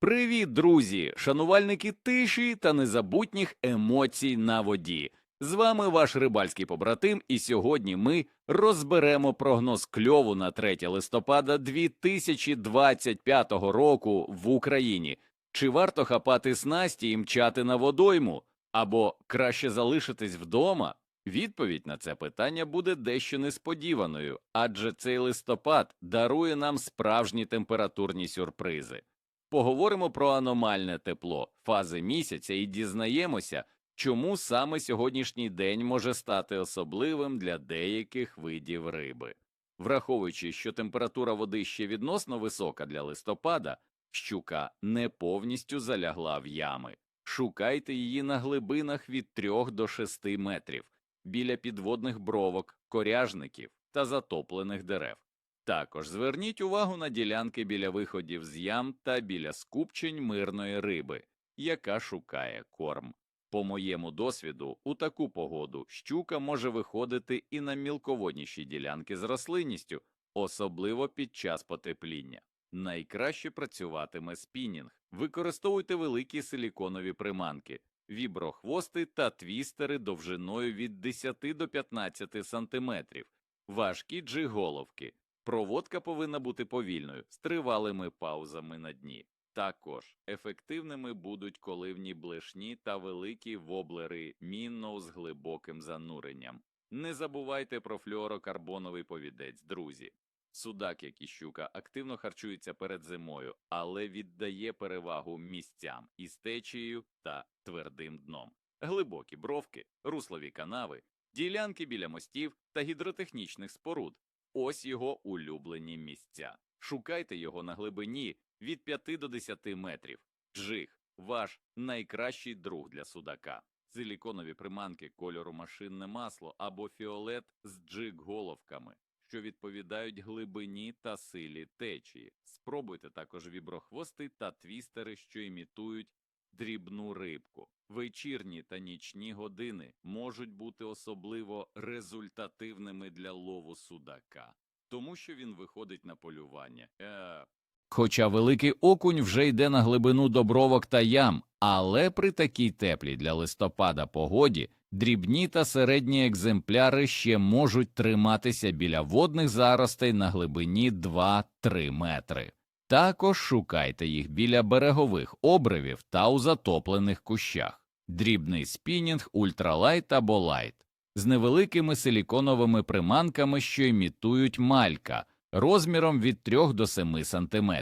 Привіт, друзі, шанувальники тиші та незабутніх емоцій на воді. З вами ваш рибальський побратим, і сьогодні ми розберемо прогноз кльову на 3 листопада 2025 року в Україні. Чи варто хапати снасті і мчати на водойму, або краще залишитись вдома? Відповідь на це питання буде дещо несподіваною, адже цей листопад дарує нам справжні температурні сюрпризи. Поговоримо про аномальне тепло, фази місяця і дізнаємося, чому саме сьогоднішній день може стати особливим для деяких видів риби. Враховуючи, що температура води ще відносно висока для листопада, щука не повністю залягла в ями. Шукайте її на глибинах від 3 до 6 метрів, біля підводних бровок, коряжників та затоплених дерев. Також зверніть увагу на ділянки біля виходів з ям та біля скупчень мирної риби, яка шукає корм. По моєму досвіду, у таку погоду щука може виходити і на мілководніші ділянки з рослинністю, особливо під час потепління. Найкраще працюватиме спінінг. Використовуйте великі силіконові приманки, віброхвости та твістери довжиною від 10 до 15 сантиметрів, важкі джиголовки. Проводка повинна бути повільною, з тривалими паузами на дні. Також ефективними будуть коливні блешні та великі воблери мінноу з глибоким зануренням. Не забувайте про флюорокарбоновий повідець, друзі. Судак, як і щука, активно харчується перед зимою, але віддає перевагу місцям із течією та твердим дном. Глибокі бровки, руслові канави, ділянки біля мостів та гідротехнічних споруд Ось його улюблені місця. Шукайте його на глибині від 5 до 10 метрів. Джиг ваш найкращий друг для судака. Силіконові приманки кольору машинне масло або фіолет з джиг-головками, що відповідають глибині та силі течії. Спробуйте також віброхвости та твістери, що імітують дрібну рибку. Вечірні та нічні години можуть бути особливо результативними для лову судака, тому що він виходить на полювання. Е... Хоча великий окунь вже йде на глибину добровок та ям, але при такій теплій для листопада погоді дрібні та середні екземпляри ще можуть триматися біля водних заростей на глибині 2-3 метри. Також шукайте їх біля берегових обривів та у затоплених кущах. Дрібний спінінг ультралайт або лайт з невеликими силіконовими приманками, що імітують малька розміром від 3 до 7 см.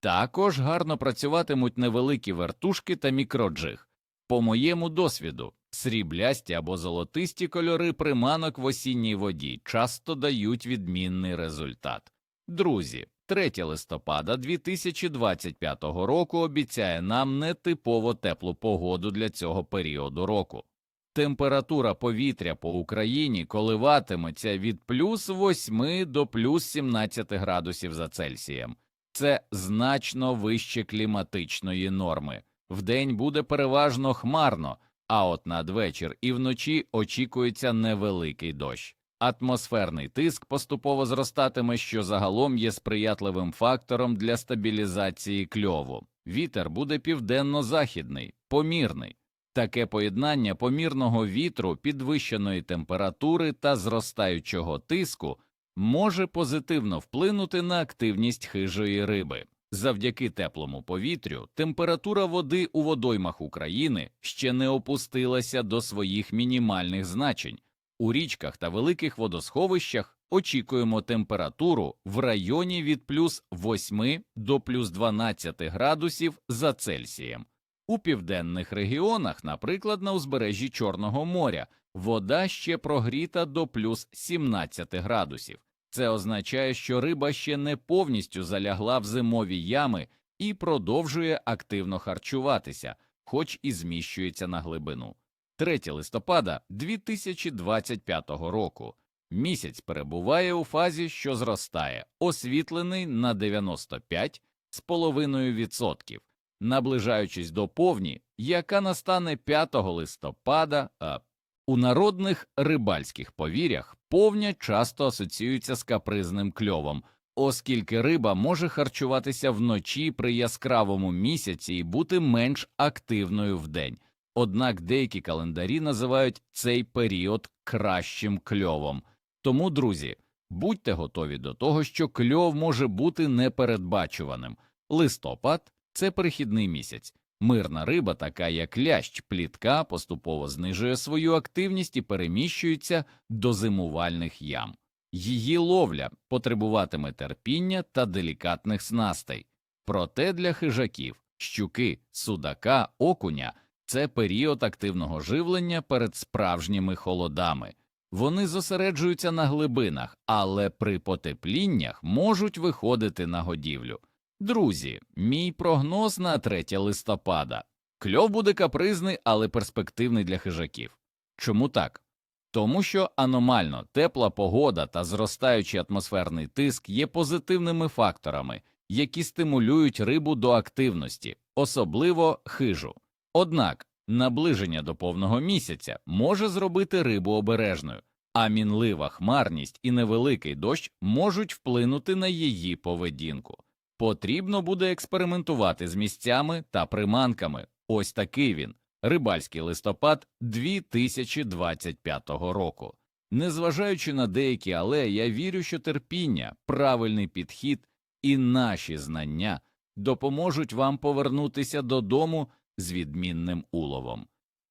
Також гарно працюватимуть невеликі вертушки та мікроджиг. По моєму досвіду, сріблясті або золотисті кольори приманок в осінній воді часто дають відмінний результат. Друзі, 3 листопада 2025 року обіцяє нам нетипово теплу погоду для цього періоду року. Температура повітря по Україні коливатиметься від плюс 8 до плюс 17 градусів за Цельсієм. Це значно вище кліматичної норми. Вдень буде переважно хмарно, а от надвечір і вночі очікується невеликий дощ. Атмосферний тиск поступово зростатиме, що загалом є сприятливим фактором для стабілізації кльову. Вітер буде південно-західний, помірний. Таке поєднання помірного вітру, підвищеної температури та зростаючого тиску може позитивно вплинути на активність хижої риби. Завдяки теплому повітрю температура води у водоймах України ще не опустилася до своїх мінімальних значень. У річках та великих водосховищах очікуємо температуру в районі від плюс 8 до плюс 12 градусів за Цельсієм. У південних регіонах, наприклад, на узбережжі Чорного моря, вода ще прогріта до плюс 17 градусів. Це означає, що риба ще не повністю залягла в зимові ями і продовжує активно харчуватися, хоч і зміщується на глибину. 3 листопада 2025 року. Місяць перебуває у фазі, що зростає, освітлений на 95,5%, наближаючись до повні, яка настане 5 листопада. А у народних рибальських повір'ях повня часто асоціюється з капризним кльовом, оскільки риба може харчуватися вночі при яскравому місяці і бути менш активною вдень. Однак деякі календарі називають цей період кращим кльовом. Тому, друзі, будьте готові до того, що кльов може бути непередбачуваним. Листопад це перехідний місяць. Мирна риба, така як лящ, плітка, поступово знижує свою активність і переміщується до зимувальних ям. Її ловля потребуватиме терпіння та делікатних снастей. Проте для хижаків, щуки, судака, окуня це період активного живлення перед справжніми холодами. Вони зосереджуються на глибинах, але при потепліннях можуть виходити на годівлю. Друзі, мій прогноз на 3 листопада. Кльов буде капризний, але перспективний для хижаків. Чому так? Тому що аномально тепла погода та зростаючий атмосферний тиск є позитивними факторами, які стимулюють рибу до активності, особливо хижу. Однак наближення до повного місяця може зробити рибу обережною, а мінлива хмарність і невеликий дощ можуть вплинути на її поведінку. Потрібно буде експериментувати з місцями та приманками. Ось такий він рибальський листопад 2025 року. Незважаючи на деякі але, я вірю, що терпіння, правильний підхід і наші знання допоможуть вам повернутися додому з відмінним уловом.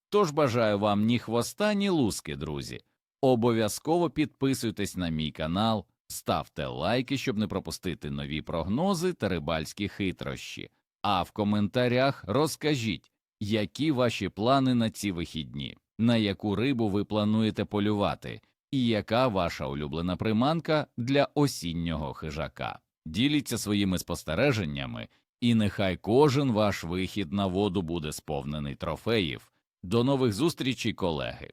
Тож бажаю вам ні хвоста, ні луски, друзі. Обов'язково підписуйтесь на мій канал, ставте лайки, щоб не пропустити нові прогнози та рибальські хитрощі. А в коментарях розкажіть, які ваші плани на ці вихідні, на яку рибу ви плануєте полювати, і яка ваша улюблена приманка для осіннього хижака. Діліться своїми спостереженнями, і нехай кожен ваш вихід на воду буде сповнений трофеїв. До нових зустрічей, колеги!